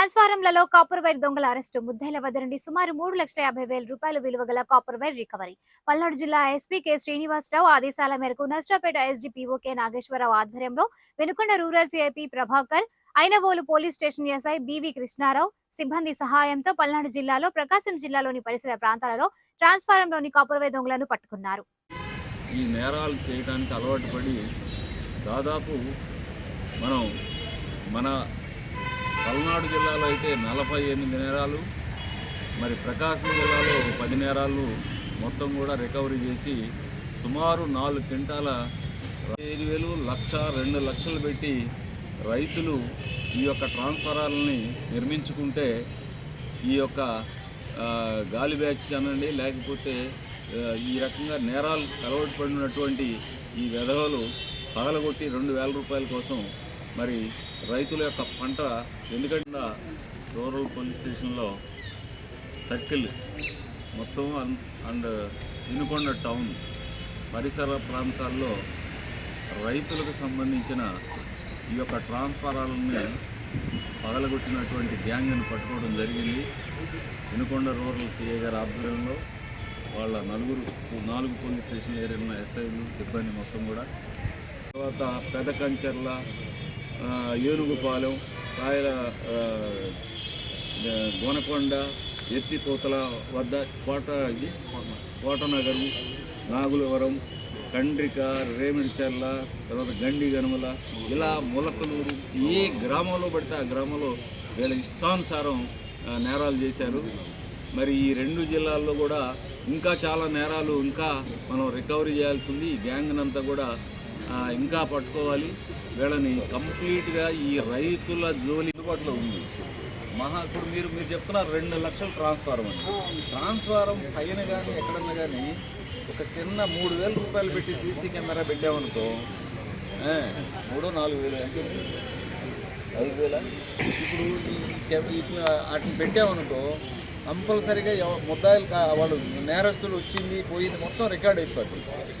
ట్రాన్స్ఫారంలలో copper wire దొంగల arrest ముద్దైల వద్ద నుండి సుమారు మూడు లక్షల యాభై వేల రూపాయల విలువ గల కాపర్ వైర్ రికవరీ. పల్నాడు జిల్లా ఎస్పీ కె. శ్రీనివాసరావు ఆదేశాల మేరకు నష్టపేట ఎస్డిపిఓ కె. నాగేశ్వరరావు ఆధ్వర్యంలో Vinukonda rural CIP Prabhakar Inavolu police station SI BV Krishnarao సిబ్బంది సహాయంతో పల్నాడు జిల్లాలో ప్రకాశం జిల్లాలోని పరిసర ప్రాంతాలలో ట్రాన్స్ఫారంలోని కాపర్ వైర్ దొంగలను పట్టుకున్నారు. ఈ నేరాలు చేయడానికి అలవాటు పడి దాదాపు మనం మన పల్నాడు జిల్లాలో అయితే నలభై ఎనిమిది నేరాలు మరి ప్రకాశం జిల్లాలో పది నేరాలు మొత్తం కూడా రికవరీ చేసి సుమారు నాలుగు క్వింటాల ఐదు వేలు లక్ష రెండు లక్షలు పెట్టి రైతులు ఈ యొక్క ట్రాన్స్ఫరాలని నిర్మించుకుంటే ఈ యొక్క గాలి బ్యాచ్ అనండి లేకపోతే ఈ రకంగా నేరాలు అలవాటు పడినటువంటి ఈ వెధవలు పగలగొట్టి రెండు వేల రూపాయల కోసం మరి రైతుల యొక్క పంట ఎందుకంటే రూరల్ పోలీస్ స్టేషన్లో సర్కిల్ మొత్తం అన్- అండ్ ఇనుకొండ టౌన్ పరిసర ప్రాంతాల్లో రైతులకు సంబంధించిన ఈ యొక్క ట్రాన్స్ఫారాలని పగలగొట్టినటువంటి గ్యాంగ్ను పట్టుకోవడం జరిగింది. ఇనుకొండ రూరల్ సిఐ గారి ఆధ్వర్యంలో వాళ్ళ నలుగురు నాలుగు పోలీస్ స్టేషన్ ఏరియాలో ఎస్ఐలు సిబ్బంది మొత్తం కూడా. తర్వాత పెదకంచెర్ల కంచెర్ల ఏనుగుపాలెం రాయల గోనకొండ ఎత్తిపోతల వద్ద కోట ఇది? కోటనగరం నాగులవరం కండ్రిక రేమిడిచెర్ల తర్వాత గండి గనుమల ఇలా ములకలూరు ఏ గ్రామంలో పడితే ఆ గ్రామంలో వీళ్ళ ఇష్టానుసారం నేరాలు చేశారు. మరి ఈ రెండు జిల్లాల్లో కూడా ఇంకా చాలా నేరాలు ఇంకా మనం రికవరీ చేయాల్సి ఉంది. ఈ గ్యాంగ్నంతా కూడా ఇంకా పట్టుకోవాలి. వీళ్ళని కంప్లీట్గా ఈ రైతుల జోలి అందుబాటులో ఉంది. మహా ఇప్పుడు మీరు మీరు చెప్తున్నారు రెండు లక్షలు ట్రాన్స్ఫారం అని. ట్రాన్స్ఫారం పైన కానీ ఎక్కడన్నా కానీ ఒక చిన్న మూడు వేల రూపాయలు పెట్టి సీసీ కెమెరా పెట్టామనుకో మూడో నాలుగు వేలు అంటే ఐదు వేల? ఇప్పుడు ఇట్లా వాటిని పెట్టామనుకో కంపల్సరీగా ముద్దాయిలు కా- వాళ్ళు నేరస్తులు వచ్చింది పోయింది మొత్తం రికార్డ్ అయిపోతుంది.